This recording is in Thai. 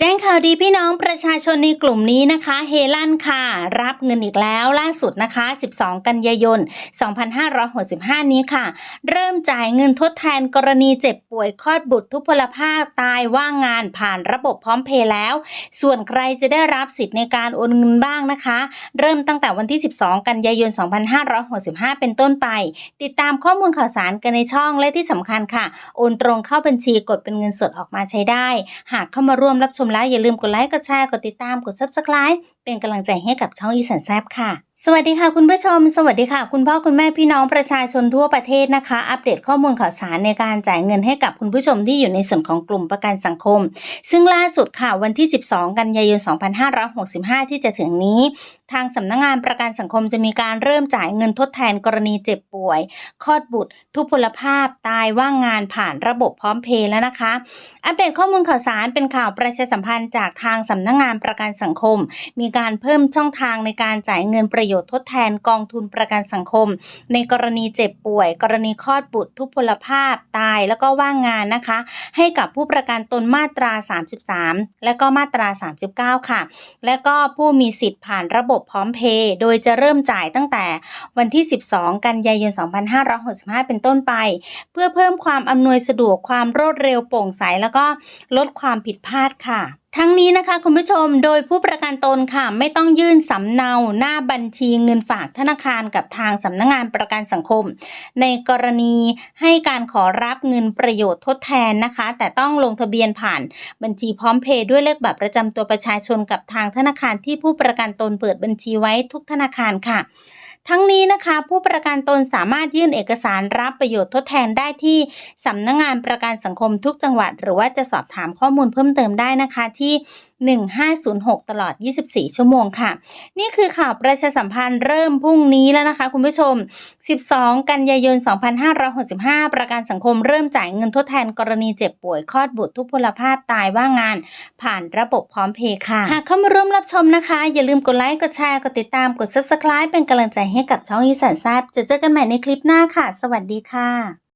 แจ้งข่าวดีพี่น้องประชาชนในกลุ่มนี้นะคะ เฮลันค่ะ รับเงินอีกแล้วล่าสุดนะคะ 12 กันยายน 2565 นี้ค่ะ เริ่มจ่ายเงินทดแทนกรณีเจ็บป่วยคลอดบุตรทุพพลภาพตายว่างงานผ่านระบบพร้อมเพย์แล้ว ส่วนใครจะได้รับสิทธิ์ในการโอนเงินบ้างนะคะ เริ่มตั้งแต่วันที่ 12 กันยายน 2565 เป็นต้นไป ติดตามข้อมูลข่าวสารกันในช่องและที่สำคัญค่ะโอนตรงเข้าบัญชีกดเป็นเงินสดออกมาใช้ได้ หากเข้ามาร่วมรับชมแล้วอย่าลืมกดไลค์ กดแชร์ กดติดตาม กด subscribe เป็นกำลังใจให้กับช่องอีสันแซบค่ะ สวัสดีค่ะคุณผู้ชม สวัสดีค่ะ คุณพ่อคุณแม่พี่น้องประชาชนทั่วประเทศนะคะ อัปเดตข้อมูลข่าวสารในการจ่ายเงินให้กับคุณผู้ชมที่อยู่ในส่วนของกลุ่มประกันสังคม ซึ่งล่าสุดค่ะวันที่ 12 กันยายน 2565 ที่จะถึงนี้ ทางสำนักงงานประกันสังคมจะมีการเริ่มจ่ายเงินทดแทนกรณีเจ็บป่วย คลอดบุตร ทุพพลภาพตายว่างงานผ่านระบบพร้อมเพย์แล้วนะคะ อัปเดตข้อมูลข่าวสารเป็นข่าวประชาสัมพันธ์จากทางสำนักงงานประกันสังคม มีการเพิ่มช่องทางในการจ่ายเงินประโยชน์ทดแทนกองทุนประกันสังคม ในกรณีเจ็บป่วย กรณีคลอดบุตรทุพพลภาพตายแล้วก็ว่างงานนะคะ ให้กับผู้ประกันตนมาตรา 33 และก็มาตรา 39 ค่ะ และก็ผู้มีสิทธิ์ผ่านระบบพร้อมเพย์โดยจะเริ่มจ่ายตั้งแต่วันที่ 12 กันยายน 2565 เป็นต้นไป เพื่อเพิ่มความอำนวยสะดวกความรวดเร็วโปร่งใสแล้วก็ลดความผิดพลาดค่ะ ทั้งนี้นะคะคุณผู้ชมโดยผู้ประกันตนค่ะไม่ต้องยื่นสำเนาหน้าบัญชีเงินฝากธนาคารกับทางสำนักงงานประกันสังคม ในกรณีให้การขอรับเงินประโยชน์ทดแทนนะคะ แต่ต้องลงทะเบียนผ่านบัญชีพร้อมเพย์ด้วยเลขบัตรประจำตัวประชาชนกับทางธนาคารที่ผู้ประกันตนเปิดบัญชีไว้ทุกธนาคารค่ะทั้งนี้นะคะผู้ประกันตนสามารถยื่นเอกสารรับประโยชน์ทดแทนได้ที่สำนักงงานประกันสังคมทุกจังหวัด หรือว่าจะสอบถามข้อมูลเพิ่มเติมได้นะคะที่ที่ 1506 ตลอด 24 ชั่วโมงค่ะ นี่คือข่าวประชาสัมพันธ์เริ่มพรุ่งนี้แล้วนะคะ คุณผู้ชม 12 กันยายน 2565 ประกันสังคมเริ่มจ่ายเงินทดแทนกรณีเจ็บป่วยคลอดบุตรทุพพลภาพตายว่างงาน ผ่านระบบพร้อมเพย์ค่ะ หากเข้ามาร่วมรับชมนะคะ อย่าลืมกดไลค์กดแชร์กดติดตามกด subscribe เป็นกำลังใจให้กับช่องอีสานแซบจะเจอกันใหม่ในคลิปหน้าค่ะ สวัสดีค่ะ